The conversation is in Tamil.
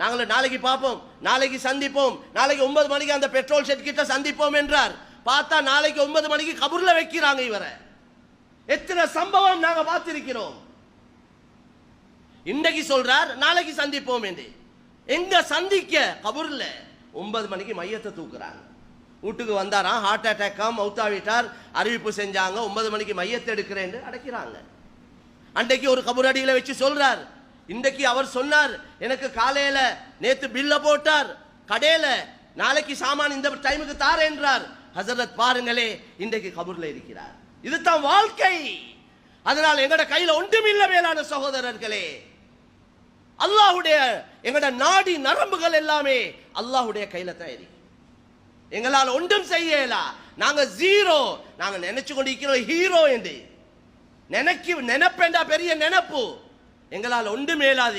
நாங்கள் நாளைக்கு பார்ப்போம். நாளைக்கு சந்திப்போம். நாளைக்கு ஒன்பது மணிக்கு அந்த பெட்ரோல் ஷெட் கிட்ட சந்திப்போம் என்றார். பார்த்தா நாளைக்கு ஒன்பது மணிக்கு கபூர்ல வைக்கிறாங்க இவரை. எத்தனை சம்பவம் நாங்கள் பார்த்திருக்கிறோம். இன்னைக்கு சொல்றார் நாளைக்கு சந்திப்போம் என்று. எங்க சந்திக்க கபூர்ல ஒன்பது மணிக்கு மையத்தை தூக்குறாங்க. வீட்டுக்கு வந்தாராம் ஹார்ட் அட்டாக்கா மௌத்தாவிட்டார் அறிவிப்பு செஞ்சாங்க ஒன்பது மணிக்கு மையத்தை எடுக்கிறேன் அடைக்கிறாங்க. அன்றைக்கு ஒரு கபூர் அடியில் வச்சு சொல்றார் இன்றைக்கு அவர் சொன்னார் எனக்கு காலையில் நேத்து பில்ல போட்டார் கடையில் நாளைக்கு சாமான் இந்த டைமுக்கு தார என்றார். ஹசரத் பாருங்களே இன்றைக்கு கபூர்ல இருக்கிறார். இதுதான் வாழ்க்கை. அதனால் எங்கட கையில ஒன்றுமில்ல மேலான சகோதரர்களே. அல்லாஹுடைய எங்கட நாடி நரம்புகள் எல்லாமே அல்லாஹுடைய கையில தான் இருக்கு. எங்களால் ஒன்றும் செய்யலா நாங்க ஜீரோ நாங்க நினைச்சு கொண்டிருக்கிறோம் ஹீரோ என்று. நினைக்கு நினைப்பேண்டா பெரிய நினைப்பு. எங்களால் ஒன்று மேலாது